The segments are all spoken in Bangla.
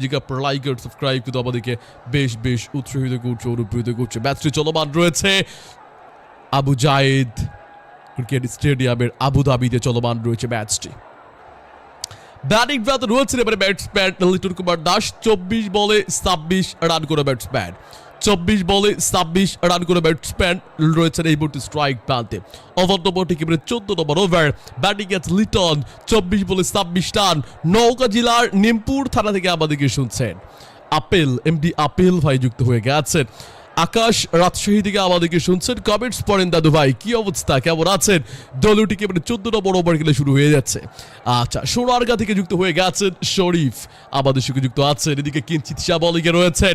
জিকা লাইক আর সাবস্ক্রাইব কিন্তু আমাদেরকে। বেশ বেশ উৎসাহিত করছে করছে। ম্যাচটি চলমান রয়েছে আবু জায়েদ ক্রিকেট স্টেডিয়ামের আবুধাবিতে চলমান রয়েছে ম্যাচটি। ব্যাটিং ব্রাতে রয়েছেন এবারে ব্যাটসম্যান লিটন কুমার দাস। চব্বিশ বলে ছাব্বিশ রান করে ব্যাটসম্যান চব্বিশ বলে ছাব্বিশ রান করে ব্যাটসম্যান রয়েছেন এই মুহূর্তে স্ট্রাইক প্রান্তে। ওভার নম্বর ঠিক এবারে চোদ্দ নম্বর ওভার ব্যাটিং এস লিটন চব্বিশ বলে ছাব্বিশ রান। নৌকা জেলার নিমপুর থানা থেকে আমাদেরকে শুনছেন। আপেল এমডি আপেল ভাই যুক্ত হয়ে গেছেন। আকাশ রাজশাহী থেকে আমাদেরকে শুনছেন। কমেন্টস পড়েন, দাদু ভাই, কি অবস্থা? কেমন আছেন? দলুটিকে মানে চোদ্দ নম্বর ওভার খেলে শুরু হয়ে যাচ্ছে? আচ্ছা সোনারগা থেকে যুক্ত হয়ে গেছেন শরীফ। আমাদের সঙ্গে যুক্ত আছেন, এদিকে কিঞ্চিত শাহ বলিংয়ে রয়েছেন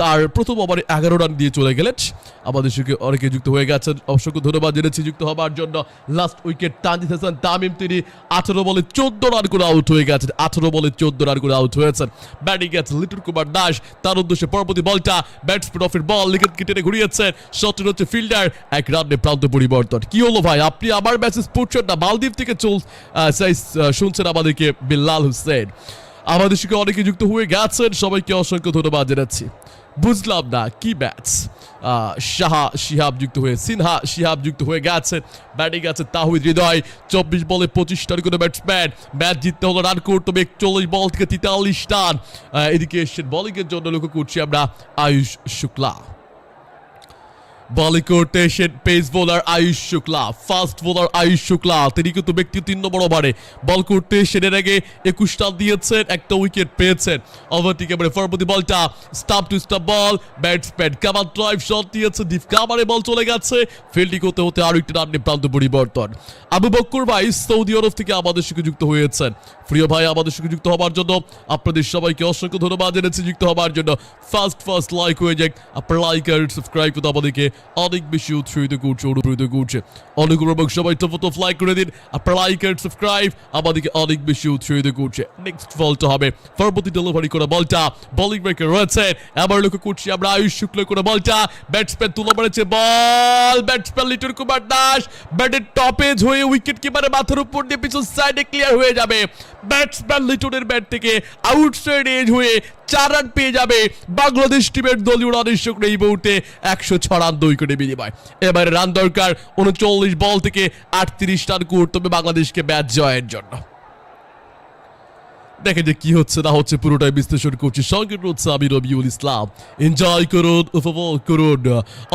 তার প্রথম ওভারে এগারো রান দিয়ে চলে গেলেন। আমাদের সঙ্গে অনেকে যুক্ত হয়ে গেছেন। অসংখ্য ধন্যবাদ জেনেছি যুক্ত হবার জন্য। Last wicket Tanzid Hasan Tamim. তিনি আঠারো বলে চোদ্দ রান করে আউট হয়ে গেছেন। আঠারো বলে চোদ্দ রান করে আউট হয়েছেন। ব্যাটিং গেছেন লিটন কুমার দাস। তার উদ্দেশ্যে পরবর্তী বলটা ব্যাটসম্যান অফের বল লিখেন কেটে ঘুরিয়েছেন। শটের হচ্ছে ফিল্ডার এক রানে প্রান্ত পরিবর্তন। কি হলো ভাই? আপনি আমার মেসেজ পড়ছেন না। মালদ্বীপ থেকে চল শুনছেন আমাদেরকে বিল্লাল হুসেন। আমাদের সঙ্গে অনেকে যুক্ত হয়ে গেছেন। সবাইকে অসংখ্য ধন্যবাদ জানাচ্ছি। বুঝলাম না, কি ম্যাচ? শাহা শিহাব যুক্ত হয়ে, সিনহা শিহাব যুক্ত হয়ে গেছে, ব্যাটিং আছে তাহিদ হৃদয়, চব্বিশ বলে পঁচিশ রান করে ব্যাটসম্যান ম্যাচ জিততে হলো রান করতে একচল্লিশ বল থেকে তেতাল্লিশ টান এদিকে এসছেন বলিংয়ের জন্য লক্ষ্য করছি আমরা আয়ুষ শুক্লা। বলিং করতে এসেন pace bowler Ayush Shukla, fast bowler Ayush Shukla, তিনি কিন্তু ব্যক্তি তিন নম্বর ওভারে। বল করতে এর আগে একুশ রান দিয়েছেন, একটা উইকেট পেয়েছেন। ওভারটিকে এবারে পরবর্তী বলটা stump to stump ball batsman Kamal drive shot দিয়েছে ডিপ কামারে বল চলে গেছে ফিল্ডিং হতে হতে আরও একটি রানের প্রান্ত পরিবর্তন। আবু বক্কর ভাই, সৌদি আরব থেকে আমাদের সঙ্গে যুক্ত হয়েছেন। প্রিয় ভাই, আমাদের সঙ্গে যুক্ত হবার জন্য আপনাদের সবাইকে অসংখ্য ধন্যবাদ জেনেছি যুক্ত হবার জন্য। ফার্স্ট ফার্স্ট লাইক হয়ে যাক আপনার লাইক আর সাবস্ক্রাইব করতে আমাদেরকে অনেক বেশি উৎসাহিত করছে অনুপ্রেরিত করছে। অনুগ্রহ সবাই টপ টপ লাইক করে দিন। আপনার লাইক আর সাবস্ক্রাইব আমাদেরকে অনেক বেশি উৎসাহিত করছে। নেক্সট বলটা হবে, পরবর্তী ডেলিভারি করা বলটা বোলিং ব্রেকার রয়েছে। এবার লক্ষ্য করছি আমরা আয়ুষ শুক্ল করে বলটা। ব্যাটসম্যান তুলে মারেছে বল ব্যাটসম্যান লিটন কুমার দাস। ব্যাটের টপেজ হয়ে উইকেট কিপারে মাথার উপর দিয়ে পিছন সাইডে ক্লিয়ার হয়ে যাবে। ব্যাটসম্যান লিটনের ব্যাট থেকে আউটসাইড এজ হয়ে চার রান পেয়ে যাবে বাংলাদেশ টিমের দলীয় রানের সঙ্গে এই মুহূর্তে একশো ছ রান দুই করে বিনিময়। এবারে রান দরকার উনচল্লিশ বল থেকে আটত্রিশ রান করতে হবে বাংলাদেশকে ম্যাচ জয়ের জন্য। দেখে যে কি হচ্ছে না হচ্ছে পুরোটাই বিশ্লেষণ করছি। সঙ্গে রয়েছে আমি রবিউল ইসলাম। এনজয় করুন, উপভোগ করুন।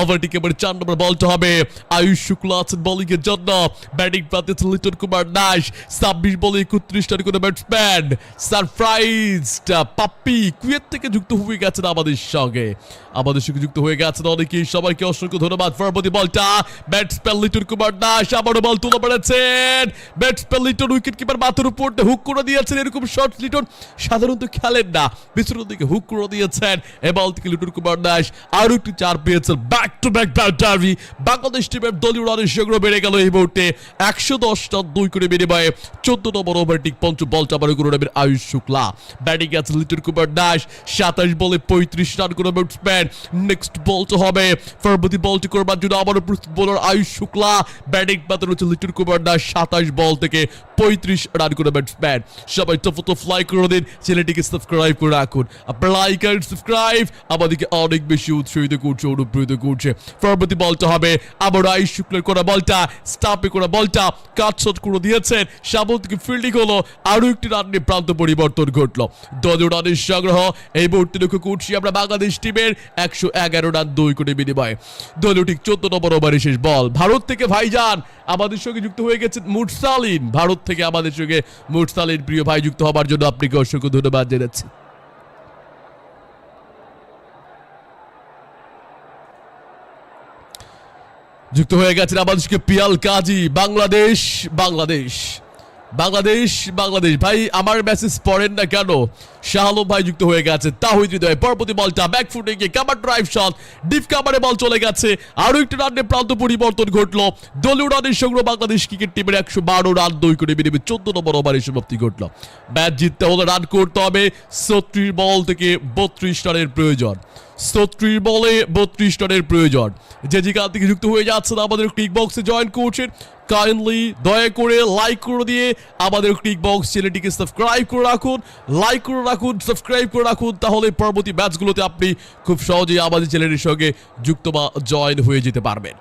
ওভারটিকে এবার চার নম্বর বলটা হবে। আয়ুষ শুক্লা আছেন বোলিং এর জন্য। ব্যাটিং আছেন লিটন কুমার দাস ছাব্বিশ বলে একত্রিশ রান করে ব্যাটসম্যান সারপ্রাইজ পাপ্পি কুয়েত থেকে যুক্ত হয়ে গেছেন আমাদের সঙ্গে। আমাদের সঙ্গে যুক্ত হয়ে গেছেন অনেকেই। সবাইকে অসংখ্য ধন্যবাদ পরবর্তী বলটা ব্যাটসম্যান লিটন কুমার দাস আবারও বল তুলে পড়েছেন ব্যাটসম্যান লিটন উইকেট কিপার মাথার উপর হুক করে দিয়েছেন। এরকম শট লিটন সাধারণত খেলেন না। পিছনের দিকে হুক করে দিয়েছেন। এ বল থেকে লিটন কুমার দাস আরও একটি চার পেয়েছেন। ব্যাক টু ব্যাক ব্যাটারি বাংলাদেশ টিমের দলীয় রানের সংগ্রহ বেড়ে গেল এই মুহূর্তে। একশো দশ রান দুই করে বিনিময়ে চোদ্দ নম্বর ওভার ঠিক পঞ্চম বলটা আবার করে নেবেন আয়ুষ শুক্লা। ব্যাটিং আছে লিটন কুমার দাস। সাতাশ বলে পঁয়ত্রিশ রান করে ব্যাটসম্যান নেক্সট বলটা হবে। পরবর্তী বলটি করবার জন্য আবারও প্রস্তুত বোলার আয়ুষ শুক্লা। ব্যাটিং পাতে রয়েছে লিটন কুমার দাস সাতাশ বল থেকে পঁয়ত্রিশ রান করে ব্যাটসম্যান সবাই টপ টপ ফ্লাই করে দিন। চ্যানেলটিকে সাবস্ক্রাইব করে রাখুন। আপনার লাইক আর সাবস্ক্রাইব আমাদেরকে অনেক বেশি উৎসাহিত করছে অনুপ্রেরিত করছে। পরবর্তী বলটা হবে, আবার আয়ুষ শুক্লের করা বলটা করা বলটা কাট শট করে দিয়েছেন। থেকে ফিল্ডিং হলো আরও একটি রান নিয়ে প্রান্ত পরিবর্তন ঘটলো। দলীয় রানের সংগ্রহ, এই মুহূর্তে লক্ষ্য করছি আমরা বাংলাদেশ টিমের একশো এগারো রান দুই করে বিনিময়। দলীয় ঠিক চোদ্দ নম্বর ওভারে শেষ বল ভারত থেকে ভাইজান, আমাদের সঙ্গে যুক্ত হয়ে গেছেন মুরসালিন। ভারত থেকে আমাদের সঙ্গে মুরসালের প্রিয় ভাই যুক্ত হবার জন্য আপনাকে অসংখ্য ধন্যবাদ জানাচ্ছি। যুক্ত হয়ে গেছেন আমাদের সঙ্গে পিয়াল কাজী, বাংলাদেশ বাংলাদেশ। বাংলাদেশ বাংলাদেশ। ভাই, আমার মেসেজ পড়েন না কেন? শাহ ভাই যুক্ত হয়ে গেছে। তাহিদ হৃদয় পরবর্তী বলটা ব্যাক ফুটে গিয়ে কামার ড্রাইভ শট ডিপ কামারে বল চলে গেছে। আরও একটি রানে প্রান্ত পরিবর্তন ঘটলো। দলীয় রানের সংগ্রহ বাংলাদেশ ক্রিকেট টিমের একশো বারো রান দুই করে বিনিময়ে চোদ্দ নম্বর ওভারে সমাপ্তি ঘটলো। ম্যাচ জিততে হলে রান করতে হবে। ছত্রিশ বল থেকে বত্রিশ রানের প্রয়োজন। ছত্রিশ বলে বত্রিশ রানের প্রয়োজন। যে যেখান থেকে যুক্ত হয়ে যাচ্ছেন আমাদের ক্লিক বক্সে জয়েন করছেন কাইন্ডলি দয়া করে লাইক করে দিয়ে আমাদের ক্লিক বক্স চ্যানেলটিকে সাবস্ক্রাইব করে রাখুন। লাইক করে রাখুন। রাখুন সাবস্ক্রাইব করে রাখুন, তাহলে পরবর্তী ম্যাচগুলোতে আপনি খুব সহজেই আমাদের চ্যানেলের সঙ্গে যুক্ত বা জয়েন হয়ে যেতে পারবেন।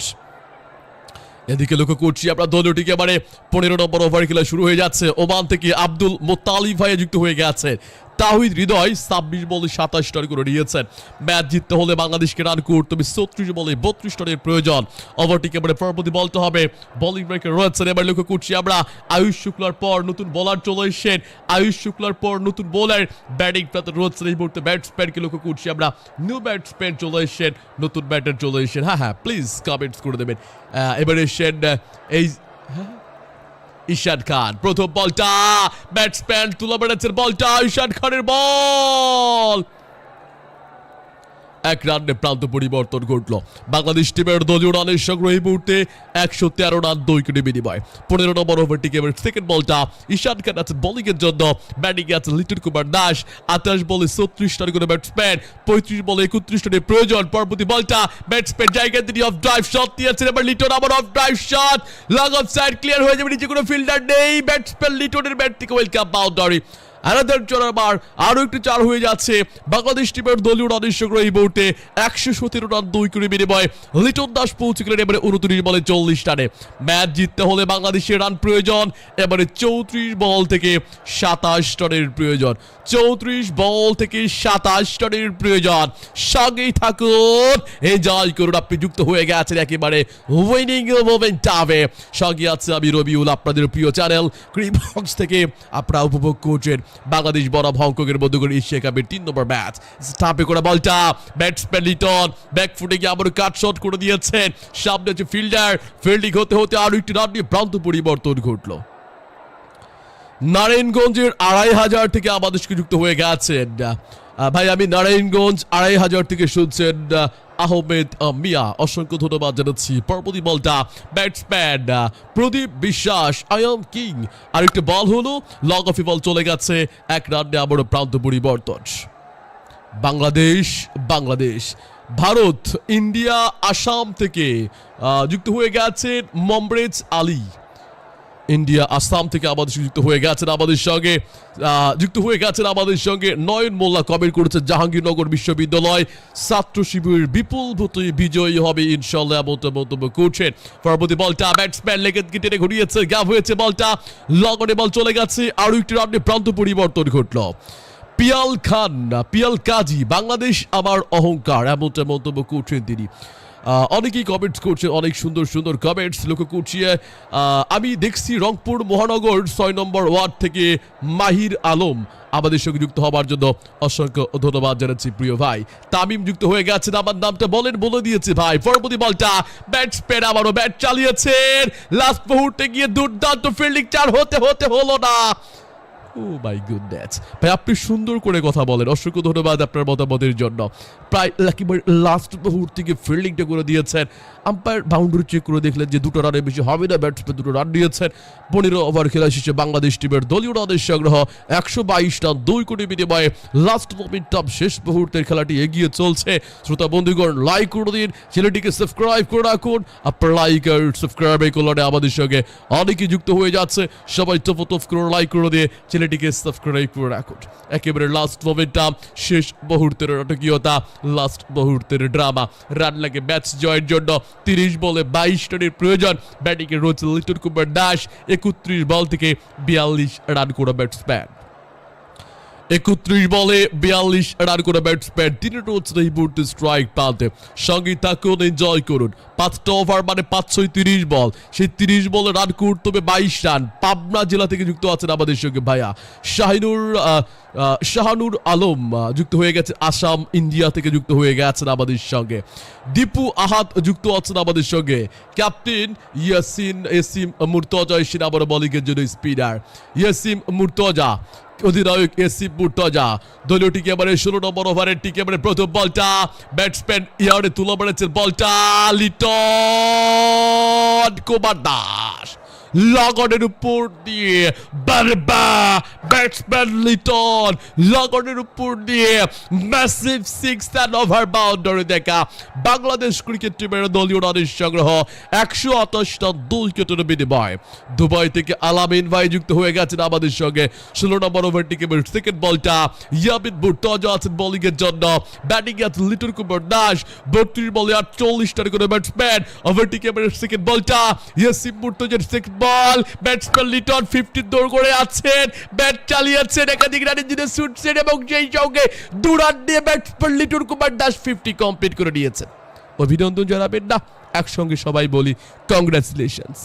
এদিকে লক্ষ্য করছি আপনার দলীয়টিকে এবারে পনেরো নম্বর ওভার খেলা শুরু হয়ে যাচ্ছে। ওমান থেকে আব্দুল মোতালিফ ভাইয়া যুক্ত হয়ে গেছে তাহিদ হৃদয় ছাব্বিশ বলে সাতাশ রান করে নিয়েছেন। ম্যাচ জিততে হলে বাংলাদেশকে রান করতে হবে ছত্রিশ বলে বত্রিশ রানের প্রয়োজন। ওভারটিকে এবারে পরবর্তী বলতে হবে। বোলিং ব্রেকে রয়েছেন। এবার লক্ষ্য করছি আমরা আয়ুষ শুক্লার পর নতুন বোলার চলে এসেছেন। আয়ুষ শুক্লার পর নতুন বোলার ব্যাটিং প্রান্ত রয়েছেন। এই মুহূর্তে ব্যাটসম্যানকে লক্ষ্য করছি আমরা। নিউ ব্যাটসম্যান চলে এসেছেন। নতুন ব্যাটার চলে এসেছেন। হ্যাঁ হ্যাঁ প্লিজ কমেন্টস করে দেবেন। এবারে এসেছেন এই ঈশান খান প্রথম বলটা ব্যাটসম্যান তুলে বেড়েছেন বলটা ঈশান খানের বল। এক রানে প্রান্ত পরিবর্তন ঘটলো। বাংলাদেশ টিমের দলীয় রানের সংগ্রহ এই মুহূর্তে একশো তেরো রান দুই কোটি বিনিময়। পনেরো নম্বর ওভারটিকে এবার সেকেন্ড বলটা ঈশান খান আছে বোলিং এর জন্য। ব্যাটিং আছে লিটন কুমার দাস। আঠাশ বলে ছত্রিশ রান করে ব্যাটসম্যান পঁয়ত্রিশ বলে একত্রিশ রানের প্রয়োজন। পরবর্তী বলটা ব্যাটসম্যান জায়গায় তিনি অফ ড্রাইভ শট দিয়েছেন। এবার লিটন আবার off drive shot long off side clear হয়ে যাবে। নিচে কোনো ফিল্ডার নেই। ব্যাটসম্যান লিটনের ব্যাট থেকে ওয়েলকাম বাউন্ডারি আনাদার চলার বার আরও একটু চার হয়ে যাচ্ছে। বাংলাদেশ টিমের দলীয় রানের এই মুহূর্তে একশো সতেরো রান দুই করে বিনিময় লিটন দাস পৌঁছে গেলেন এবারে উনত্রিশ বলে চল্লিশ রানে। ম্যাচ জিততে হলে বাংলাদেশের রান প্রয়োজন। এবারে চৌত্রিশ বল থেকে সাতাশ রানের প্রয়োজন। চৌত্রিশ বল থেকে সাতাশ রানের প্রয়োজন। সঙ্গেই থাকুন। এনজয় করুন। আপনি যুক্ত হয়ে গেছেন একেবারে উইনিং মোমেন্টামে সঙ্গে আছে আমি রবিউল, আপনাদের প্রিয় চ্যানেল ক্রিবক্স থেকে আপনারা উপভোগ করছেন। বাংলাদেশ বনাম হংকংয়ের মধ্যে করে এশিয়া কাপের তিন নম্বর ম্যাচ। স্টাপে করা বলটা, ব্যাটসম্যান লিটন ব্যাক ফুটে গিয়ে আবার কাট শট করে দিয়েছেন। সামনে হচ্ছে ফিল্ডার ফিল্ডিং হতে হতে আরও একটি রান নিয়ে প্রান্ত পরিবর্তন ঘটলো। নারায়ণগঞ্জের আড়াই হাজার থেকে আমাদের যুক্ত হয়ে গেছেন। ভাই, আমি নারায়ণগঞ্জ আড়াই হাজার থেকে শুনছেন আহমেদ মিয়া। অসংখ্য ধন্যবাদ জানাচ্ছি। পরবর্তী বলটা, ব্যাটসম্যান প্রদীপ বিশ্বাস, আয়াম কিং। আরেকটা বল হলো লং অফি বল চলে গেছে, এক রানে আবারও প্রান্ত পরিবর্তন। বাংলাদেশ বাংলাদেশ। ভারত, ইন্ডিয়া, আসাম থেকে যুক্ত হয়ে গেছেন মমরেজ আলী। ইন্ডিয়া, আসাম থেকে আমাদের যুক্ত হয়ে গেছেন আমাদের সঙ্গে। যুক্ত হয়ে গেছেন আমাদের সঙ্গে নয়ন মোল্লা কমেন্ট করেছেন জাহাঙ্গীরনগর বিশ্ববিদ্যালয় ছাত্র শিবির বিপুল বিজয়ী হবে ইনশাল্লাহ এমনটা মন্তব্য করছেন। পরবর্তী বলটা ব্যাটসম্যান লেগে টেনে ঘুরিয়েছে, গ্যাপ হয়েছে বলটা, লগনে বল চলে গেছে আরও একটি রানে প্রান্ত পরিবর্তন ঘটলো। পিয়াল খান, পিয়াল কাজী, বাংলাদেশ আমার অহংকার এমনটা মন্তব্য করছেন তিনি। অনেকেই কমেন্টস করছে অনেক সুন্দর সুন্দর কমেন্টস লক্ষ্য করছি। আমি দেখছি রংপুর মহানগর ছয় নম্বর ওয়ার্ড থেকে মাহির আলম আমাদের সঙ্গে যুক্ত হবার জন্য অসংখ্য ধন্যবাদ জানাচ্ছি প্রিয় ভাই। তামিম যুক্ত হয়ে গেছেন, আমার নামটা বলেন বলে দিয়েছে ভাই। পরবর্তী বলটা ব্যাটসম্যান আবারও ব্যাট চালিয়েছেন। লাস্ট মুহূর্তে গিয়ে দুর্দান্ত ফিল্ডিং চার হতে হতে হলো না। ও মাই গুডনেস ভাই, আপনি সুন্দর করে কথা বলেন। অসংখ্য ধন্যবাদ আপনার মতামতের জন্য। প্রায় লাস্ট ফিল্ডিংটা করে দিয়েছেন। আম্পায়ার বাউন্ডারি চেক করে দেখলেন যে দুটো রানের বেশি হবে না। ব্যাটসম্যান দুটো রান পনেরো ওভার খেলা শেষে বাংলাদেশ টিমের দলীয় রানের সংগ্রহ একশো বাইশ রান, দুই কোটি বিনিময়ে লাস্ট মোমেন্টাম শেষ মুহূর্তের খেলাটি এগিয়ে চলছে। শ্রোতা বন্ধুগণ লাইক করে দিন। চ্যানেলটিকে সাবস্ক্রাইব করে রাখুন। আপনার লাইক আর কল্যাণে আমাদের সঙ্গে অনেকেই যুক্ত হয়ে যাচ্ছে। সবাই টপ টপ করে লাইক করে দিয়ে চ্যানেলটিকে করাই করে রাখুন একেবারে লাস্ট মোমেন্টাম শেষ মুহূর্তের নাটকীয়তা লাস্ট মুহূর্তের ড্রামা রান লাগে ম্যাচ জয়ের জন্য তিরিশ বলে বাইশ রানের প্রয়োজন। ব্যাটিংয়ে রয়েছে লিটন কুমার দাস একত্রিশ বল থেকে বিয়াল্লিশ রান করা ব্যাটসম্যান একত্রিশ বলে বিয়াল্লিশ রান করে ব্যাটসম্যান তিনি রয়েছে এই মুহূর্তে স্ট্রাইক পাল্টে সঙ্গে থাকুন এনজয় করুন। পাঁচটা ওভার মানে পাঁচশোই তিরিশ বল। সেই তিরিশ বলে রান করতে হবে বাইশ রান। পাবনা জেলা থেকে যুক্ত আছেন আমাদের সঙ্গে ভাইয়া। শাহিনুর শাহানুর আলম যুক্ত হয়ে গেছে আসাম, ইন্ডিয়া থেকে যুক্ত হয়ে গেছেন আমাদের সঙ্গে। দীপু আহাত যুক্ত আছেন আমাদের সঙ্গে। ক্যাপ্টেন ইয়াসিন এসিম মুর্তজা এসেন আবার বলিংয়ের জন্য স্পিনার ইয়াসিম মুর্তজা অধিনায়ক এসি মুর্তজা। দলীয়টিকে এবারে ষোলো নম্বর ওভারের টিকে এবারে প্রথম বলটা? ব্যাটসম্যান ইয়ারে তুলে মেরেছেন বলটা লিটন কুমার দাস। লগনের উপর দিয়ে বারবা ব্যাটসম্যান লিটন লগনের উপর দিয়ে massive six and over boundary দেখা। বাংলাদেশ ক্রিকেট টিমের দলীয় রানের সংগ্রহ একশো আঠাশটা দুই উইকেটের বিনিময়। দুবাই থেকে আলামিন ভাই যুক্ত হয়ে গেছেন আমাদের সঙ্গে। ষোলো নম্বর ওভার টিকেমের সেকেন্ড বলটা ইয়াবিন বুর্তজা আছেন বোলিং এর জন্য। ব্যাটিং আছে লিটন কুমার দাস। বত্রিশ বলে আটচল্লিশ রান করে ব্যাটসম্যান ওভার টিকেমের সেকেন্ড বলটা ইয়াসিম বুর্তজার সেকেন্ড বল ব্যাটসম্যান লিটন ফিফটির দৌড় করে আছেন ব্যাট চালিয়েছেন, একাধিক রানের জন্য ছুটছেন এবং সেই সঙ্গে দু রান দিয়ে batsman Liton Kumar Das fifty complete করে নিয়েছেন। অভিনন্দন জানাবেন না, একসঙ্গে সবাই বলি কংগ্রাচুলেশনস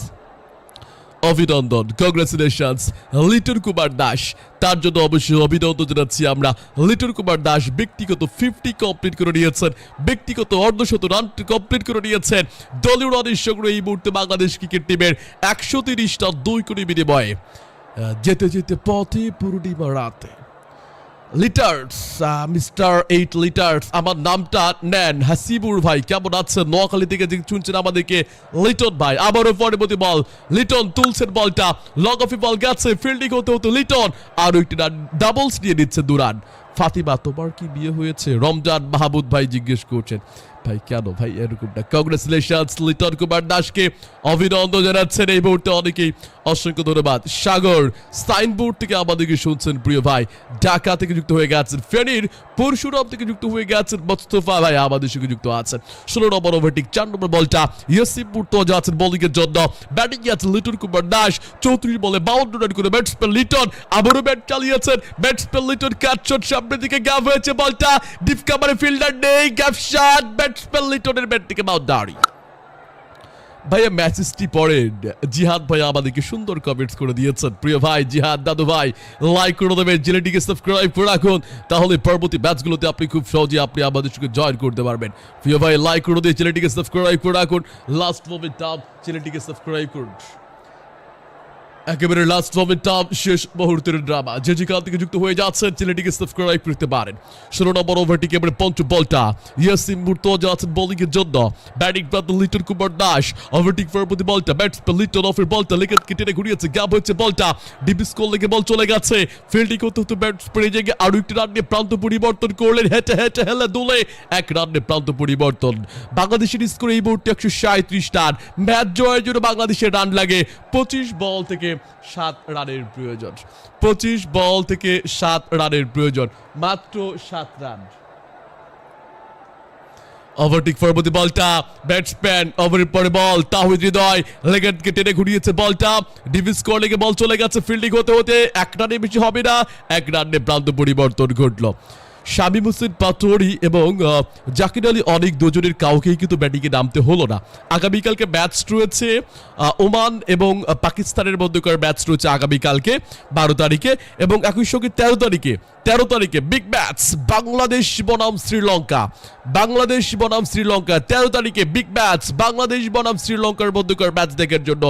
অভিনন্দন। কংগ্রেচুলেশনস লিটন কুমার দাস তার জন্য অবশ্যই অভিনন্দন জানাচ্ছি আমরা। লিটন কুমার দাস ব্যক্তিগত ফিফটি কমপ্লিট করে নিয়েছেন। ব্যক্তিগত অর্ধশত রান কমপ্লিট করে নিয়েছেন। দলীয় রানের সংগ্রহ এই মুহূর্তে বাংলাদেশ ক্রিকেট টিমের একশো তিরিশটা দুই কোটি বিনিময়ে। যেতে যেতে পথে পূর্ণিমা রাতে। লিটার্স মিস্টার এইট লিটার্স আমার নামটা নেন হাসিবুর ভাই। কেমন আছেন? নোয়াখালী থেকে শুনছেন আমাদেরকে, লিটন ভাই। আবারও পরবর্তী বল। লিটন তুলছেন বলটা। লগ অফি বল গেছে ফিল্ডিং হতে হতে লিটন আরও একটি ডাবলস নিয়ে নিচ্ছে দুরান। ফাতিমা, তোমার কি বিয়ে হয়েছে? রমজান মাহমুদ ভাই জিজ্ঞেস করছেন। ভাই, কেন? ভাই এরকমটা কংগ্রেচুলেশনস লিটন কুমার দাসকে অভিনন্দন জানাচ্ছেন এই মুহূর্তে অনেকেই। অসংখ্য ধন্যবাদ। সাগর, সাইনবোর্ড থেকে আমাদেরকে শুনছেন প্রিয় ভাই। ঢাকা থেকে যুক্ত হয়ে গেছেন ফেনীর, পরশুরাম থেকে যুক্ত হয়ে গেছেন মোস্তফা ভাই, আমাদের সঙ্গে যুক্ত আছেন। ষোলো নম্বর ওভারটিক চার নম্বর বলটা ইয়াসিমপুর তো যাচ্ছেন বোলিং এর জন্য। ব্যাটিং আছেন লিটন কুমার দাস। চৌত্রিশ বলে বাউন্ড রান করে ব্যাটসম্যান লিটন। আবারও ব্যাট চালিয়েছেন। ব্যাটসম্যান লিটন ক্যাচ শট সামনের দিকে গ্যাপ হয়েছে বলটা। ডিপ কামারে ফিল্ডার নেই গ্যাপ শট ব্যাটসম্যান লিটনের ব্যাট থেকে বাউন্ডারি ভাইয়া, ম্যাচেসটি পড়েন। জিহাদ ভাই আমাদেরকে সুন্দর কমেন্টস করে দিয়েছেন। প্রিয় ভাই, জিহাদ, দাদু ভাই লাইক করে দেবেন চ্যানেলটিকে সাবস্ক্রাইব করে রাখুন। তাহলে পরবর্তী ম্যাচগুলোতে আপনি খুব সহজে আপনি আমাদের সঙ্গে জয়েন করতে পারবেন। প্রিয় ভাই লাইক করে দিয়ে চ্যানেলটিকে সাবস্ক্রাইব করে রাখুন। লাস্ট মোমেন্ট আপ চ্যানেলটিকে সাবস্ক্রাইব করুন। একেবারে লাস্ট মোমেন্ট টাপ শেষ মুহূর্তের ড্রামা যে যেখান থেকে যুক্ত হয়ে যাচ্ছেন চ্যানেলটিকে সাবস্ক্রাইব করতে পারেন। ষোলো নম্বর ওভারটিকে এবারে পঞ্চম বলটা ইয়াসিম মুর্তজা আছেন বোলিং এর জন্য। ব্যাটিং প্রান্ত লিটন কুমার দাস ওভারটিক পরবর্তী বলটা ব্যাটসম্যান লিটন অফের বলটা লেগেট কেটে ঘুরিয়েছে। গ্যাপ হচ্ছে বলটা ডিপি স্কোর লেগে বল চলে গেছে। ফিল্ডিং করতে হতে ব্যাটসম্যান এই জায়গায় আরও একটি রান নিয়ে প্রান্ত পরিবর্তন করলেন। হেঁটে হেঁটে হেলে দুলে এক রান নিয়ে প্রান্ত পরিবর্তন। বাংলাদেশের স্কোর এই মুহূর্তে একশো সাঁত্রিশ রান। ম্যাচ জয়ের জন্য বাংলাদেশের রান লাগে। পঁচিশ বল থেকে সাত রানের প্রয়োজন। পঁচিশ বল থেকে সাত রানের প্রয়োজন, মাত্র সাত রান। পরবর্তী বলটা ব্যাটসম্যান ওভারের পরে বল, তাহিদ হৃদয় লেগেটকে টেনে ঘুরিয়েছে বলটা। ডিভিস বল চলে গেছে ফিল্ডিং হতে হতে এক রানে বেশি হবে না, এক রানে প্রান্ত পরিবর্তন ঘটলো। শামীম হোসেন পাটোয়ারি এবং জাকির আলী অনেক দুজনের কাউকেই কিন্তু ব্যাটিংয়ে নামতে হলো না। আগামীকালকে ম্যাচ রয়েছে ওমান এবং পাকিস্তানের মধ্যকার ম্যাচ রয়েছে আগামীকালকে বারো তারিখে এবং একই সঙ্গে তেরো তারিখে তেরো তারিখে বিগ ম্যাচ বাংলাদেশ বনাম শ্রীলঙ্কা। বাংলাদেশ বনাম শ্রীলঙ্কা, তেরো তারিখে বিগ ম্যাচ বাংলাদেশ বনাম শ্রীলঙ্কার মধ্যকার ম্যাচ দেখার জন্য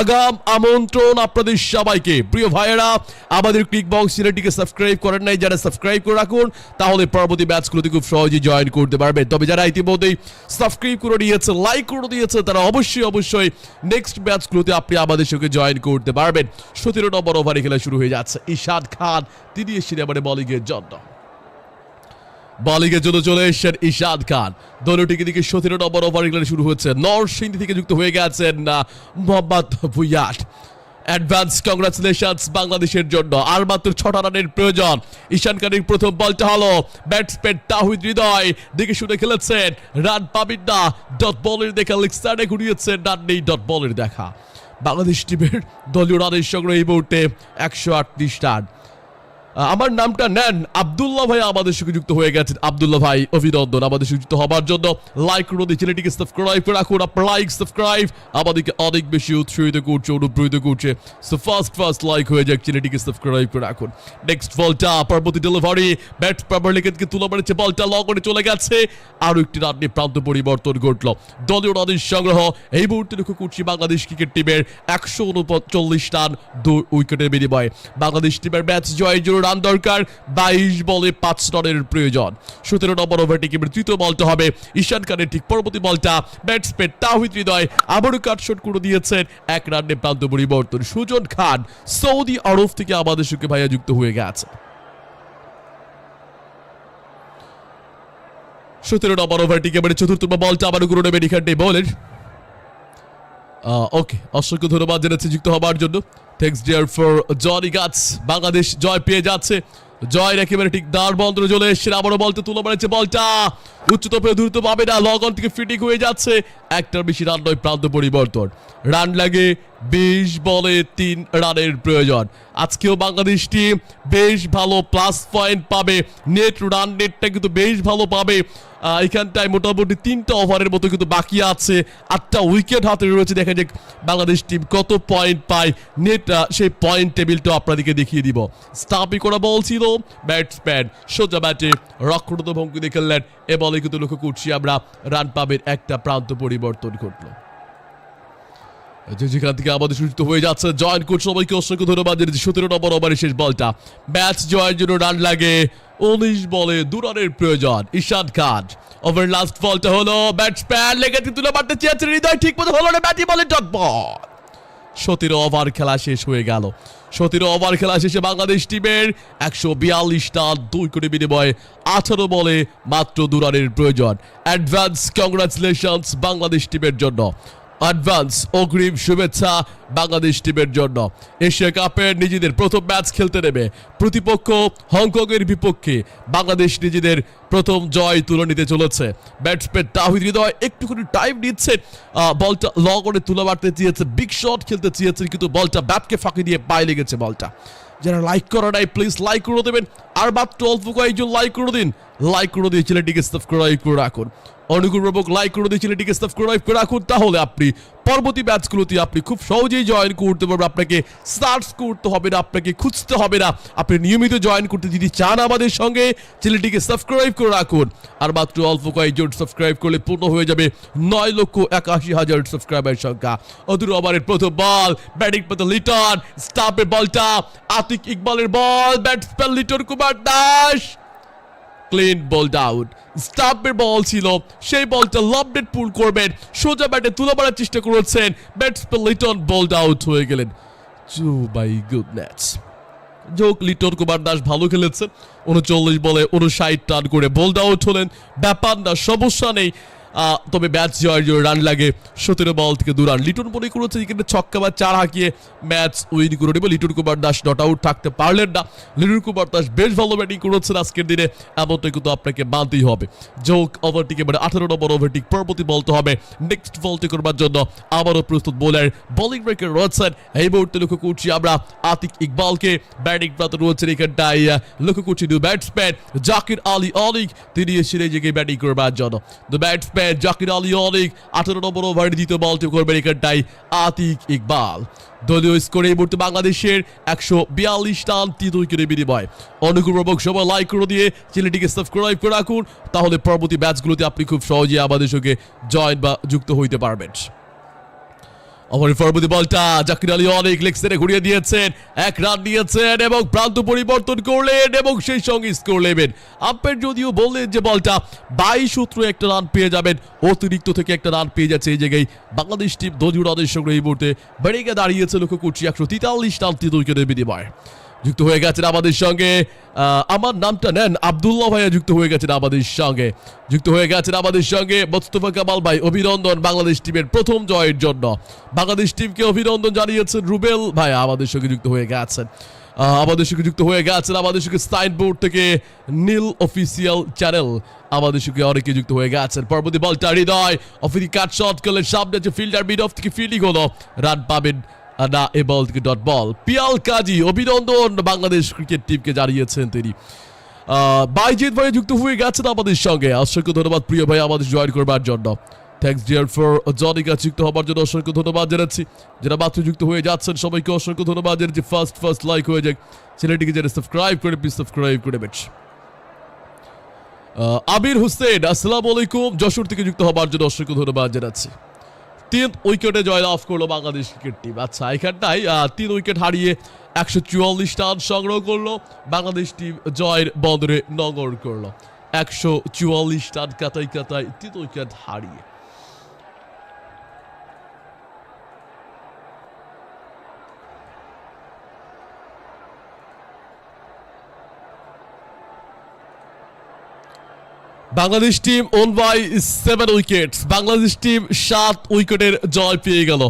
আগাম আমন্ত্রণ আপনাদের সবাইকে। প্রিয় ভাইয়েরা, আমাদের ক্লিক বক্স চ্যানেলটিকে সাবস্ক্রাইব করেন নাই, যারা সাবস্ক্রাইব করে রাখুন, তাহলে পরবর্তী ম্যাচগুলোতে খুব সহজেই জয়েন করতে পারবেন। তবে যারা ইতিমধ্যেই সাবস্ক্রাইব করে নিয়েছে লাইক করে দিয়েছে, তারা অবশ্যই অবশ্যই নেক্সট ম্যাচগুলোতে আপনি আমাদের সঙ্গে জয়েন করতে পারবেন। সতেরো নম্বর ওভারে খেলা শুরু হয়ে যাচ্ছে। ইশাদ খান তিনি এসেছেন এবারে বলিংয়ের জন্য। বলিংয়ের জন্য চলে এসেছেন ইশাদ খান। দলটিকে দিকে সতেরো নম্বর ওভার খেলা শুরু হচ্ছে নরসিংদী থেকে যুক্ত হয়ে গেছেন মোহাম্মদ ভুইয়াট। অ্যাডভান্স কংগ্রাচুলেশনস বাংলাদেশের জন্য। আর মাত্র ছটা রানের প্রয়োজন। ঈশান খানের প্রথম বলটা হলো ব্যাটসম্যান তাহিদ হৃদয়। দিকে শুনে খেলেছেন, রান পাবেন না। ডট বলের দেখা সাইডে ঘুরিয়েছেন, রান নেই ডট বলের দেখা। বাংলাদেশ টিমের দলীয় রানের সংগ্রহ এই মুহূর্তে একশো আটত্রিশ রান। আমার নামটা নেন আব্দুল্লাহ ভাই, আমাদের সঙ্গে যুক্ত হয়ে গেছেন আব্দুল্লাহ ভাই অভিনন্দন আমাদের সঙ্গে যুক্ত হবার জন্য। লাইক করুন এই চ্যানেলটিকে সাবস্ক্রাইব করে রাখুন, আপনার লাইক সাবস্ক্রাইব আমাদেরকে অনেক বেশি উৎসাহিত করছে অনুপ্রেরিত করছে। সো ফার্স্ট ফার্স্ট লাইক হয়ে যাক, চ্যানেলটিকে সাবস্ক্রাইব করে রাখুন। নেক্সট বলটা পরবর্তী ডেলিভারি ব্যাট পাবার লেগেটকে তুলে মারেছে, বলটা ল করে চলে গেছে। আরও একটি রান নিয়ে প্রান্ত পরিবর্তন ঘটল। দলীয় রানের সংগ্রহ, এই মুহূর্তে লক্ষ্য করছি বাংলাদেশ ক্রিকেট টিমের একশো উনচল্লিশ রান দু উইকেটের বিনিময়ে। বাংলাদেশ টিমের ম্যাচ জয়ের জন্য রান দরকার, বাইশ বলে পাঁচ রানের প্রয়োজন। সতেরো নম্বর ওভারটি এবার তৃতীয় বলটা হবে ঈশান খানের, ঠিক পরবর্তী বলটা ব্যাটসম্যান তাহিদ হৃদয়। আবারও কাটশট করে দিয়েছেন, এক রানে প্রান্ত পরিবর্তন। সুজন খান, সৌদি আরব থেকে আমাদের সঙ্গে ভাইয়া যুক্ত হয়ে গেছে। সতেরো নম্বর ওভারটিকে এবারে চতুর্থ বলটা আবারও করে নেবেন এখানটাই বলেন ওকে অসংখ্য ধন্যবাদ জানাচ্ছি যুক্ত হবার জন্য। থ্যাংকস ডিয়ার ফর জনি গাছ বাংলাদেশ জয় পেয়ে যাচ্ছে। জয় একেবারে ঠিক দাঁড় বন্ধ চলে এসছে আবারও বলতে তুলে মারেছে বলটা। উচ্চত পেয়ে দ্রুত পাবে না। লগ অন থেকে ফিটিং হয়ে যাচ্ছে। একটার বেশি রান নয়, প্রান্ত পরিবর্তন। রান লাগে বিশ বলে তিন রানের প্রয়োজন। আজকেও বাংলাদেশ টিম বেশ ভালো প্লাস পয়েন্ট পাবে। নেট রান নেটটা কিন্তু বেশ ভালো পাবে। এখানটায় মোটামুটি তিনটা ওভারের মতো কিন্তু বাকি আছে। আটটা উইকেট হাতে রয়েছে। দেখা যাক বাংলাদেশ টিম কত পয়েন্ট পায়। নেট সেই পয়েন্ট টেবিলটা আপনাদেরকে দেখিয়ে দিব। স্টাম্পি করা বল ছিল। ব্যাটসম্যান সোজা ব্যাটে রক্ষণত ভঙ্গি দেখলেন এ বলে কিন্তু লক্ষ্য করছি আমরা। রান পাবেন একটা প্রান্ত পরিবর্তন ঘটলো। যেখান থেকে আমাদের সূচিত হয়ে যাচ্ছে, জয়েন কোচ সবাইকে অসংখ্য ধন্যবাদ। সতেরো নম্বর ওভারের শেষ বলটা। ম্যাচ জয়ের জন্য রান লাগে উনিশ বলে দু রানের প্রয়োজন। ঈশান খান। ওভার লাস্ট বলটা হলো ব্যাটসম্যান লেগে তুলে মারতে চেয়েছেন হৃদয় ঠিক মতো হলো না, ব্যাটি বলে ডট বল সতেরো ওভার খেলা শেষ হয়ে গেল। সতেরো ওভার খেলা শেষে বাংলাদেশ টিমের একশো বিয়াল্লিশ রান দুই কোটি বিনিময়ে আঠারো বলে মাত্র দু রানের প্রয়োজন। অ্যাডভান্স কংগ্রাচুলেশনস বাংলাদেশ টিমের জন্য। অ্যাডভান্স অগ্রিম শুভেচ্ছা বাংলাদেশ টিমের জন্য। এশিয়া কাপের নিজেদের প্রথম ম্যাচ খেলতে নেবে প্রতিপক্ষ হংকংয়ের বিপক্ষে বাংলাদেশ নিজেদের প্রথম জয় তুলে নিতে চলেছে। ব্যাটসম্যান তাহিদ হৃদয় একটুখানি টাইম নিচ্ছে। বলটা ল করে তুলে মারতে চেয়েছে বিগ শট খেলতে চেয়েছেন, কিন্তু বলটা ব্যাটকে ফাঁকি দিয়ে পায়ে লেগেছে বলটা। যারা লাইক করা নাই প্লিজ লাইক করে দেবেন। আর মাত্র অল্প কয়েকজন লাইক করে দিন। লাইক করে দিয়ে ছেলেটিকে সাবস্ক্রাইব করে রাখুন। অনুগ্রহপূর্বক লাইক করে দিয়ে ছেলেটিকে সাবস্ক্রাইব করে রাখুন। তাহলে আপনি পরবর্তী ম্যাচগুলোতে আপনি খুব সহজেই জয়েন করতে পারবেন। আপনাকে সার্চ করতে হবে না, আপনাকে খুঁজতে হবে না। আপনি নিয়মিত জয়েন করতে যদি চান আমাদের সঙ্গে ছেলেটিকে সাবস্ক্রাইব করে রাখুন। আর মাত্র অল্প কয়েকজন সাবস্ক্রাইব করলে পূর্ণ হয়ে যাবে নয় লক্ষ একাশি হাজার সাবস্ক্রাইবার সংখ্যা। অদূর ওভারের প্রথম বল ব্যাটিং পথে লিটন স্টাম্পের বলটা আতিক ইকবালের ball batsman Liton Kumar Das. Clean bowled out স্টাম্পের ball ছিল। সেই বলটা লবডেড পুল করবেন। সোজা ব্যাটে তুলে মারার চেষ্টা করেছেন। ব্যাটসম্যান লিটন বলড আউট হয়ে গেলেন। জো বাই গুড গুডনেস যোগ লিটন কুমার দাস ভালো খেলেছেন উনচল্লিশ বলে উনষাট রান করে বোল্ড আউট হলেন। ব্যাপার না, সমস্যা নেই। তবে ম্যাচ জয়ের জন্য রান লাগে সতেরো বল থেকে দু রান। লিটন মনে করেছে এখানে ছক্কা বা চার হাঁকিয়ে ম্যাচ উইন করে নেবে। লিটন কুমার দাস নট আউট থাকতে পারলেন না। লিটন কুমার দাস বেশ ভালো ব্যাটিং করেছেন আজকের দিনে। এমনটা কিন্তু আপনাকে মানতেই হবে। যোগ ওভারটিকে মানে আঠারো নম্বর ওভারটিক পরবর্তী বলতে হবে। নেক্সট বলটি করবার জন্য আবারও প্রস্তুত বোলার বোলিং ব্রেকার রয়েছেন। এই মুহূর্তে লক্ষ্য করছি আমরা আতিক ইকবালকে। ব্যাটিং প্রান্ত রয়েছেন এখানটায় লক্ষ্য করছি নিউ ব্যাটসম্যান জাকির আলী অলিক। তিনি এসে জেগে ব্যাটিং করবার জন্য। দ্য ব্যাটসম্যান জাকির আলী অনেক আঠারো নম্বর ওভারে দ্বিতীয় বলটি করবেন এখানটাই আতিক ইকবাল। দলীয় স্কোরে এই মুহূর্তে বাংলাদেশের একশো বিয়াল্লিশ টান তিন উইকেটের বিনিময়। অনুগ্রহপূর্বক সবাই লাইক করে দিয়ে চ্যানেলটিকে সাবস্ক্রাইব করে রাখুন, তাহলে পরবর্তী ম্যাচগুলোতে আপনি খুব সহজেই আমাদের সঙ্গে জয়েন বা যুক্ত হইতে পারবেন। আমার পরবর্তী বলটা জাকির আলী অনেক লেগসেনে ঘুরিয়ে দিয়েছেন। এক রান নিয়েছেন এবং প্রান্ত পরিবর্তন করলেন এবং সেই সঙ্গে স্কোর নেবেন। আম্পের যদিও বললেন যে বলটা বাইশ সূত্র একটা রান পেয়ে যাবেন, অতিরিক্ত থেকে একটা রান পেয়ে যাচ্ছে এই জায়গায়। বাংলাদেশ টিম দলীয় রানের সঙ্গে এই মুহূর্তে বেড়ে গিয়ে দাঁড়িয়েছে লক্ষ্য করছি একশো তেতাল্লিশ রান তিন উইকেটের বিনিময়। যুক্ত হয়ে গেছেন আমাদের সঙ্গে। আমার নামটা নেন আব্দুল্লাহ ভাইয়া যুক্ত হয়ে গেছেন আমাদের সঙ্গে। যুক্ত হয়ে গেছেন আমাদের সঙ্গে মোস্তফা কামাল ভাই, অভিনন্দন বাংলাদেশ টিমের প্রথম জয়ের জন্য। বাংলাদেশ টিমকে অভিনন্দন জানিয়েছেন রুবেল ভাইয়া, আমাদের সঙ্গে যুক্ত হয়ে গেছেন। আমাদের সঙ্গে যুক্ত হয়ে গেছেন আমাদের সঙ্গে সাইনবোর্ড থেকে নীল অফিসিয়াল চ্যানেল। আমাদের সঙ্গে অনেকে যুক্ত হয়ে গেছেন। পরবর্তী বলটা হৃদয়, অফিসি কাট শট করলেন, সামনে যে ফিল্ডার মিড অফ থেকে ফিল্ডিং হলো, রান পাবেন না এ বল থেকে ডট বল। পিয়াল কাজী, অভিনন্দন। বাংলাদেশ ক্রিকেট টিমকে জানিয়েছেন তিনি। বাইজিৎ ভাই যুক্ত হয়ে গেছেন আমাদের সঙ্গে। অসংখ্য ধন্যবাদ প্রিয় ভাই আমাদের জয়েন করবার জন্য। থ্যাংকস ডিয়ার ফর জনিকা যুক্ত হবার জন্য অসংখ্য ধন্যবাদ জানাচ্ছি। যারা মাত্র যুক্ত হয়ে যাচ্ছেন, সবাইকে অসংখ্য ধন্যবাদ জানাচ্ছি। ফার্স্ট ফার্স্ট লাইক হয়ে যাক। চ্যানেলটিকে যারা সাবস্ক্রাইব করে প্লিজ সাবস্ক্রাইব করে বেশ আবির হোসেন, আসসালামু আলাইকুম। যশোর থেকে যুক্ত হবার জন্য অসংখ্য ধন্যবাদ জানাচ্ছি। তিন উইকেটে জয়লাভ করল বাংলাদেশ ক্রিকেট টিম আচ্ছা এখানটাই তিন উইকেট হারিয়ে একশো চুয়াল্লিশ রান সংগ্রহ করল। বাংলাদেশ টিম জয়ের বদরে নগর করল। একশো চুয়াল্লিশ রান কাতাই কাতাই তিন উইকেট হারিয়ে। Bangladesh team won by seven wickets Bangladesh team সাত উইকেটের জয় পেয়ে গেল।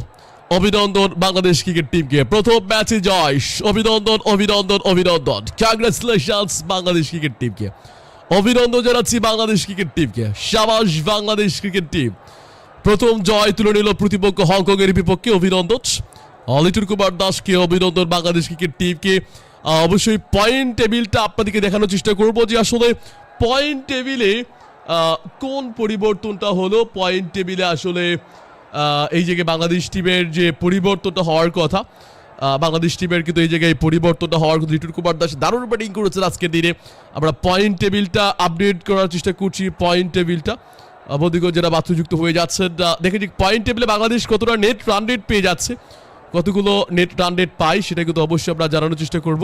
অভিনন্দন বাংলাদেশ ক্রিকেট টিমকে প্রথম ম্যাচে জয়। অভিনন্দন অভিনন্দন অভিনন্দন। কংগ্রেচুলেশনস বাংলাদেশ ক্রিকেট টিমকে অভিনন্দন জানাচ্ছি বাংলাদেশ ক্রিকেট টিমকে সাবাস বাংলাদেশ ক্রিকেট টিম প্রথম জয় তুলে নিল প্রতিপক্ষ হংকংয়ের বিপক্ষে অভিনন্দন। লিটুর কুমার দাসকে অভিনন্দন বাংলাদেশ ক্রিকেট টিমকে অবশ্যই পয়েন্ট টেবিলটা আপনাদেরকে দেখানোর চেষ্টা করব যে আসলে পয়েন্ট টেবিলে কোন পরিবর্তনটা হলো? পয়েন্ট টেবিলে আসলে এই জায়গায় বাংলাদেশ টিমের যে পরিবর্তনটা হওয়ার কথা বাংলাদেশ টিমের কিন্তু এই জায়গায় পরিবর্তনটা হওয়ার কথা লিটুর কুমার দাস দারুণ ব্যাটিং করেছেন আজকের দিনে। আমরা পয়েন্ট টেবিলটা আপডেট করার চেষ্টা করছি পয়েন্ট টেবিলটা বদিক যারা বাস্তুযুক্ত হয়ে যাচ্ছেন আহ, দেখে যে পয়েন্ট টেবিলে বাংলাদেশ কতটা নেট রান রেট পেয়ে যাচ্ছে কতগুলো নেট রান রেট পাই সেটা কিন্তু অবশ্যই আমরা জানানোর চেষ্টা করব।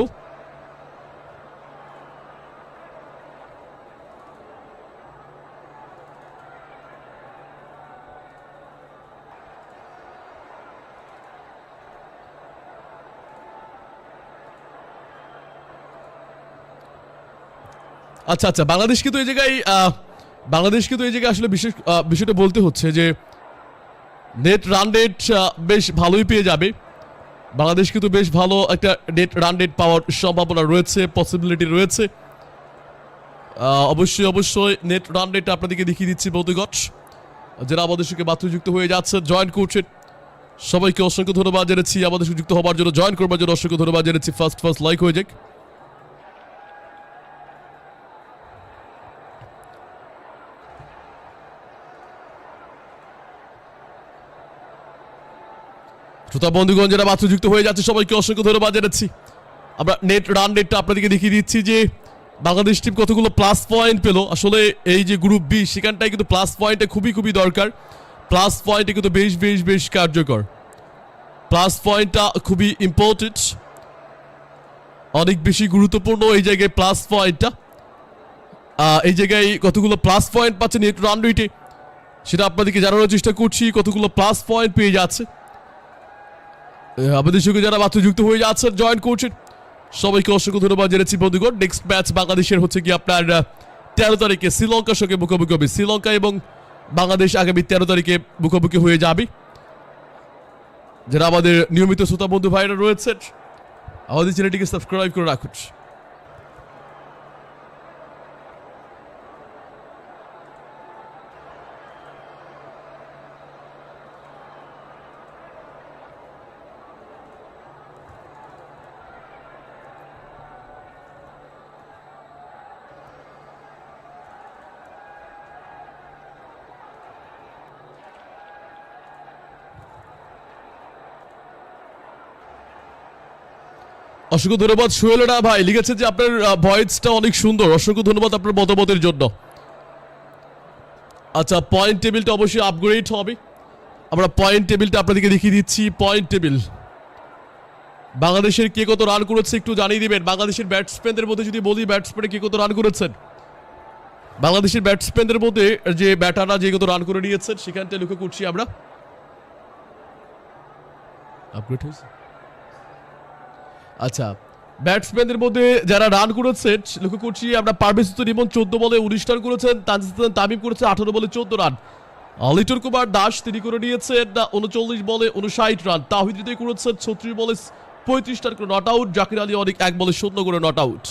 আচ্ছা আচ্ছা বাংলাদেশ কিন্তু এই জায়গায় বাংলাদেশ কিন্তু এই জায়গায় আসলে বিশেষ বিষয়টা বলতে হচ্ছে যে নেট রান রেট বেশ ভালোই পেয়ে যাবে। বাংলাদেশ কিন্তু বেশ ভালো একটা নেট রান রেট পাওয়ার সম্ভাবনা রয়েছে পসিবিলিটি রয়েছে। অবশ্যই অবশ্যই নেট রান রেট আপনাদেরকে দেখিয়ে দিচ্ছি বৌদিগট যারা আমাদের সঙ্গে বাধ্যযুক্ত হয়ে যাচ্ছে জয়েন করছেন। সবাইকে অসংখ্য ধন্যবাদ জেনেছি আমাদের যুক্ত হওয়ার জন্য জয়েন করবার জন্য অসংখ্য ধন্যবাদ জেনেছি ফার্স্ট ফার্স্ট লাইক হয়ে যাক। শ্রোতা বন্ধুগণ, যারা মাত্র যুক্ত হয়ে যাচ্ছে, সবাইকে অসংখ্য ধন্যবাদ জানাচ্ছি। আমরা নেট রান রেটটা আপনাদেরকে দেখিয়ে দিচ্ছি যে বাংলাদেশ টিম কতগুলো প্লাস পয়েন্ট পেল। আসলে এই যে গ্রুপ বি সেখানটায় কিন্তু প্লাস পয়েন্টে খুবই খুবই দরকার। প্লাস পয়েন্টে কিন্তু বেশ বেশ বেশ কার্যকর। প্লাস পয়েন্টটা খুবই ইম্পর্টেন্ট অনেক বেশি গুরুত্বপূর্ণ এই জায়গায় প্লাস পয়েন্টটা এই জায়গায় কতগুলো প্লাস পয়েন্ট পাচ্ছে নেট রান রেটে সেটা আপনাদেরকে জানানোর চেষ্টা করছি, কতগুলো প্লাস পয়েন্ট পেয়ে যাচ্ছে। আমাদের সঙ্গে যারা মাত্র যুক্ত হয়ে যাচ্ছেন জয়েন করছেন, সবাইকে অসংখ্য ধন্যবাদ জেনেছি বন্ধুগণ। নেক্সট ম্যাচ বাংলাদেশের হচ্ছে কি আপনার তেরো তারিখে শ্রীলঙ্কার সঙ্গে মুখোমুখি হবে। শ্রীলঙ্কা এবং বাংলাদেশ আগামী তেরো তারিখে মুখোমুখি হয়ে যাবে। যারা আমাদের নিয়মিত শ্রোতা বন্ধু ভাইরা রয়েছেন, আমাদের চ্যানেলটিকে সাবস্ক্রাইব করে রাখুন। অসংখ্য ধন্যবাদ সোহেলরা ভাই। লিখেছে যে আপনার ভয়েসটা অনেক সুন্দর। অসংখ্য ধন্যবাদ আপনার মতামতের জন্য। আচ্ছা পয়েন্ট টেবিলটা অবশ্যই আপগ্রেড হবে। আমরা পয়েন্ট টেবিলটা আপনাদেরকে দেখিয়ে দিচ্ছি। পয়েন্ট টেবিল বাংলাদেশের কে কত রান করেছে একটু জানিয়ে দিবেন। বাংলাদেশের ব্যাটসম্যানদের মধ্যে যদি বলি ব্যাটসম্যানে কে কত রান করেছেন? বাংলাদেশের ব্যাটসম্যানদের মধ্যে যে ব্যাটাররা যে কত রান করে নিয়েছেন সেখানটা লক্ষ্য করছি আমরা। আপগ্রেড হয়েছে? আচ্ছা ব্যাটসম্যানদের মধ্যে যারা রান করেছেন লক্ষ্য করছি আমরা পারভেজ রিমন চোদ্দ বলে উনিশ রান করেছেন তানজিদান তামিম করেছে আঠারো বলে চোদ্দ রান লিটন কুমার দাস, তিনি করে নিয়েছেন উনচল্লিশ বলে উনষাট রান তাহিদ করেছেন ছত্রিশ বলে পঁয়ত্রিশ রান করে নট আউট জাকির আলী অনেক এক বলে শূন্য করে নট আউট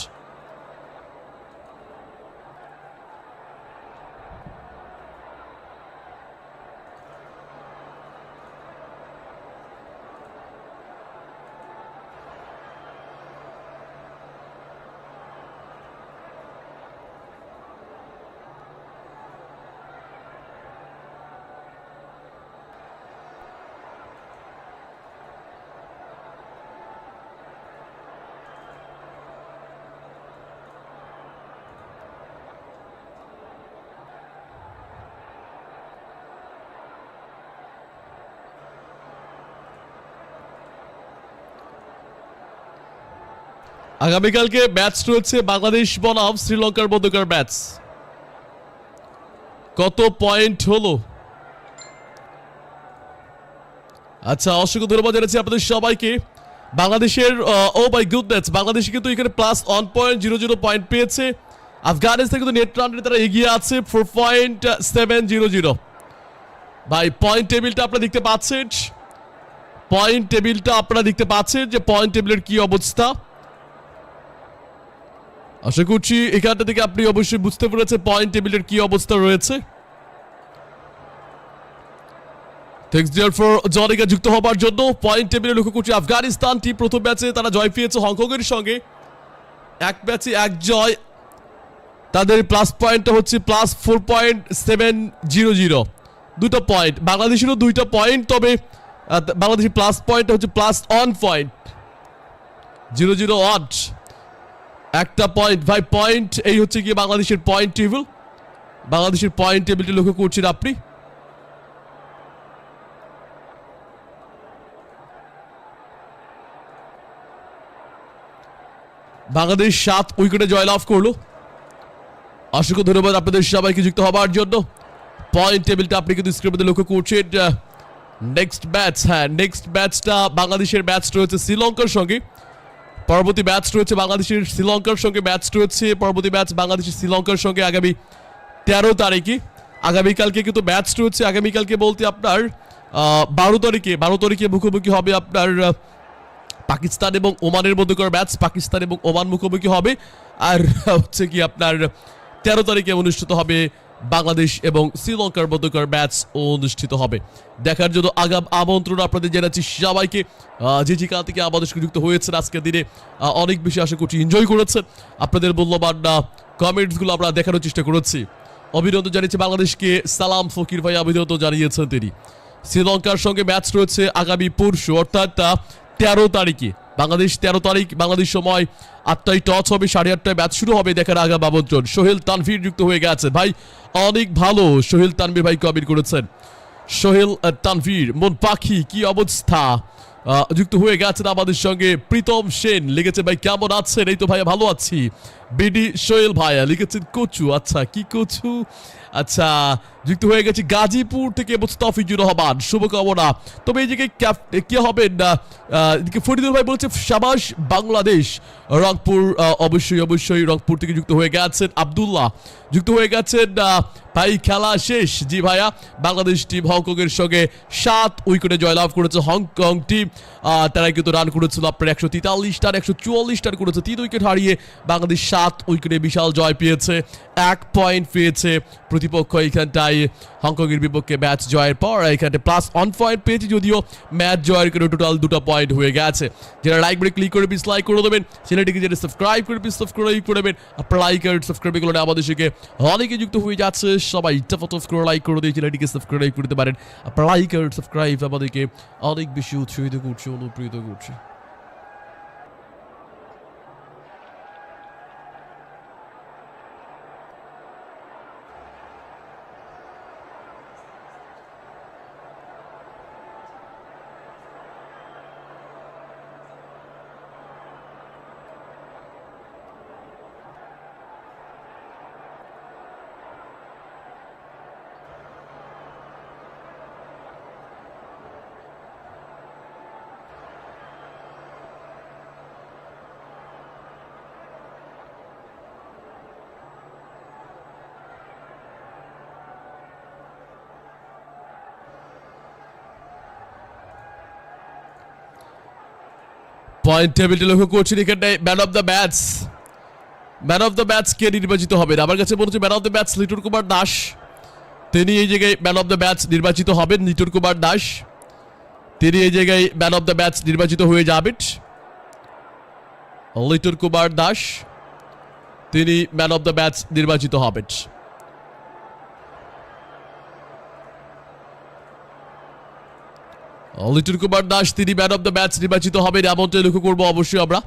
আগামীকালকে ম্যাচ রয়েছে বাংলাদেশ বনাম শ্রীলঙ্কার মধ্যকার ম্যাচ। কত পয়েন্ট হলো? আচ্ছা অসংখ্য ধন্যবাদ জানাচ্ছি আপনাদের সবাইকে। বাংলাদেশের ও বাই গুডনেস বাংলাদেশ কিন্তু এখানে plus one point zero zero point পেয়েছে। আফগানিস্তান কিন্তু নেট রান তারা এগিয়ে আছে four point seven zero zero ভাই পয়েন্ট টেবিলটা আপনারা দেখতে পাচ্ছেন। পয়েন্ট টেবিলটা আপনারা দেখতে পাচ্ছেন যে পয়েন্ট টেবিলের কি অবস্থা। আশা করছি এখানটা থেকে আপনি অবশ্যই বুঝতে পেরেছেন পয়েন্ট টেবিলের কি অবস্থা রয়েছে। থ্যাংকস ডিয়ার ফর জনিকা যুক্ত হবার জন্য। পয়েন্ট টেবিলে লক্ষ্য করছি আফগানিস্তান প্রথম ম্যাচে তারা জয় পেয়েছে হংকংয়ের সঙ্গে। এক ম্যাচে এক জয়। তাদের প্লাস পয়েন্টটা হচ্ছে plus four point seven zero zero দুটো পয়েন্ট বাংলাদেশেরও দুইটা পয়েন্ট তবে বাংলাদেশের প্লাস পয়েন্টটা হচ্ছে plus one point zero zero আট একটা পয়েন্ট ভাই পয়েন্ট এই হচ্ছে গিয়ে বাংলাদেশের পয়েন্ট টেবিল বাংলাদেশের পয়েন্ট টেবিলটি লক্ষ্য করছেন আপনি? বাংলাদেশ সাত উইকেটে জয়লাভ করল। অসংখ্য ধন্যবাদ আপনাদের সবাইকে যুক্ত হবার জন্য। পয়েন্ট টেবিলটা আপনি কিন্তু স্ক্রিনের লক্ষ্য করছেন নেক্সট ম্যাচ হ্যাঁ নেক্সট ম্যাচটা বাংলাদেশের ম্যাচ রয়েছে শ্রীলঙ্কার সঙ্গে। পরবর্তী ম্যাচ রয়েছে বাংলাদেশের শ্রীলঙ্কার সঙ্গে ম্যাচ রয়েছে পরবর্তী ম্যাচ বাংলাদেশের শ্রীলঙ্কার সঙ্গে আগামী তেরো তারিখে। আগামীকালকে কিন্তু ম্যাচ রয়েছে, আগামীকালকে বলতে আপনার বারো তারিখে বারো তারিখে মুখোমুখি হবে আপনার পাকিস্তান এবং ওমানের মধ্যকার ম্যাচ পাকিস্তান এবং ওমান মুখোমুখি হবে। আর হচ্ছে কি আপনার, তেরো তারিখে অনুষ্ঠিত হবে বাংলাদেশ এবং শ্রীলঙ্কার মধ্যকার ম্যাচ অনুষ্ঠিত হবে। দেখার জন্য আগাম আমন্ত্রণ আপনাদের জানাচ্ছি সবাইকে। আহ, যে যেখান থেকে আমাদের সঙ্গে যুক্ত হয়েছেন আজকের দিনে অনেক বেশি আশা করছি এনজয় করেছেন। আপনাদের মূল্যবান কমেন্টসগুলো আমরা দেখানোর চেষ্টা করেছি। অভিনন্দন জানিয়েছে বাংলাদেশকে। সালাম ফকির ভাই অভিনন্দন জানিয়েছেন তিনি। শ্রীলঙ্কার সঙ্গে ম্যাচ রয়েছে আগামী পরশু অর্থাৎ তেরো তারিখে। বাংলাদেশ তেরো তারিখ বাংলাদেশ সময় আটটায় টচ হবে সাড়ে আটটায় ম্যাচ শুরু হবে দেখার আগাম আমন্ত্রণ। সোহেল তানভীর যুক্ত হয়ে গেছে। ভাই অনেক ভালো সোহেল তানভীর ভাই কবির করেছেন। সোহেল তানভীর, মন পাখি, কি অবস্থা? যুক্ত হয়ে গেছেন আমাদের সঙ্গে। প্রীতম সেন লেগেছে। ভাই, কেমন আছেন? এই তো ভাইয়া, ভালো আছি। বিডি সোহেল ভাইয়া লিখেছেন, কচু আচ্ছা কি কচু? আচ্ছা যুক্ত হয়ে গেছে গাজীপুর থেকে মুস্তাফিজুর রহমান, শুভকামনা। তবে এই জায়গায় কে হবেন না? এদিকে ফরিদুল ভাই বলছে, সাবাস, বাংলাদেশ। রংপুর অবশ্যই অবশ্যই রংপুর থেকে যুক্ত হয়ে গেছেন আব্দুল্লাহ। যুক্ত হয়ে গেছেন ভাই, খেলা শেষ। জি ভাইয়া, বাংলাদেশ টিম হংকংয়ের সঙ্গে সাত উইকেটে জয়লাভ করেছে হংকং টিম। তারা কিন্তু রান করেছিল আপনার একশো তেতাল্লিশ রান একশো চুয়াল্লিশ রান করেছে। তিন উইকেট হারিয়ে বাংলাদেশ সাত উইকেটে বিশাল জয় পেয়েছে, এক পয়েন্ট পেয়েছে প্রতিপক্ষ এইখানটায় হংকংয়ের বিপক্ষে ম্যাচ জয়ের পর এখানে প্লাস ওয়ান পয়েন্ট পেয়েছে যদিও ম্যাচ জয়ের করে টোটাল দুটো পয়েন্ট হয়ে গেছে। যারা লাইক করে ক্লিক করে ডিসলাইক করে দেবেন, চ্যানেলটিকে যেটা সাবস্ক্রাইব করে সাবস্ক্রাইব করে দেবেন আপনার লাইক আর সাবস্ক্রাইব করলে আমাদের সঙ্গে অনেকে যুক্ত হয়ে যাচ্ছে। সবাই টপ করে লাইক করে দিয়ে চ্যানেলটিকে সাবস্ক্রাইব করতে পারেন আপনার লাইক আর সাবস্ক্রাইব আমাদেরকে অনেক বেশি উৎসাহিত করছে, অনুপ্রেরিত করছে। পয়েন্ট টেবিলটি লক্ষ্য করছেন এখানে man of the match man of the match কে নির্বাচিত হবেন আমার কাছে মনে হচ্ছে man of the match Liton Kumar Das. তিনি এই জায়গায় ম্যান অফ দ্য ম্যাচ নির্বাচিত হবেন, লিটন কুমার দাস। তিনি এই জায়গায় ম্যান অফ দ্য ম্যাচ নির্বাচিত হয়ে যাবেন। লিটন কুমার দাস, তিনি ম্যান অফ দ্য ম্যাচ নির্বাচিত হবেন। লিটন কুমার দাস, তিনি ম্যান অব দ্য ম্যাচ নির্বাচিত হবেন, এমনটাই লক্ষ্য করব অবশ্যই আমরা।